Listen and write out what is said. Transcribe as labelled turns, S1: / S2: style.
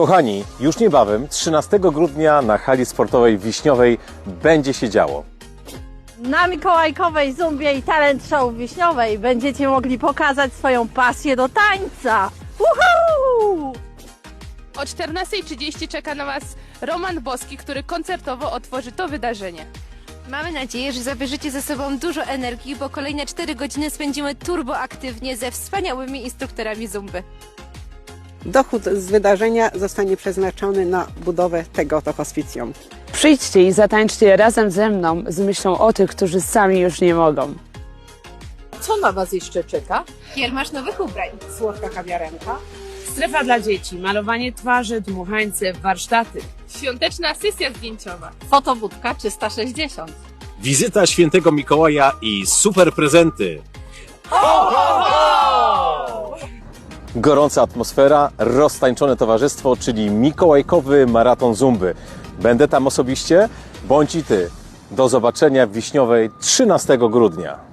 S1: Kochani, już niebawem, 13 grudnia na hali sportowej Wiśniowej będzie się działo.
S2: Na Mikołajkowej Zumbie i Talent Show Wiśniowej będziecie mogli pokazać swoją pasję do tańca. Woohoo!
S3: O 14.30 czeka na Was Roman Boski, który koncertowo otworzy to wydarzenie.
S4: Mamy nadzieję, że zabierzecie ze sobą dużo energii, bo kolejne 4 godziny spędzimy turboaktywnie ze wspaniałymi instruktorami zumby.
S5: Dochód z wydarzenia zostanie przeznaczony na budowę tego oto hospicjum.
S6: Przyjdźcie i zatańczcie razem ze mną z myślą o tych, którzy sami już nie mogą.
S7: Co na Was jeszcze czeka?
S4: Kiermasz nowych ubrań.
S5: Słodka kawiarenka.
S6: Strefa dla dzieci, malowanie twarzy, dmuchańce, warsztaty.
S3: Świąteczna sesja zdjęciowa.
S2: Fotobudka 360.
S8: Wizyta świętego Mikołaja i super prezenty.
S1: Gorąca atmosfera, roztańczone towarzystwo, czyli Mikołajkowy Maraton Zumby. Będę tam osobiście, bądź i ty. Do zobaczenia w Wiśniowej 13 grudnia.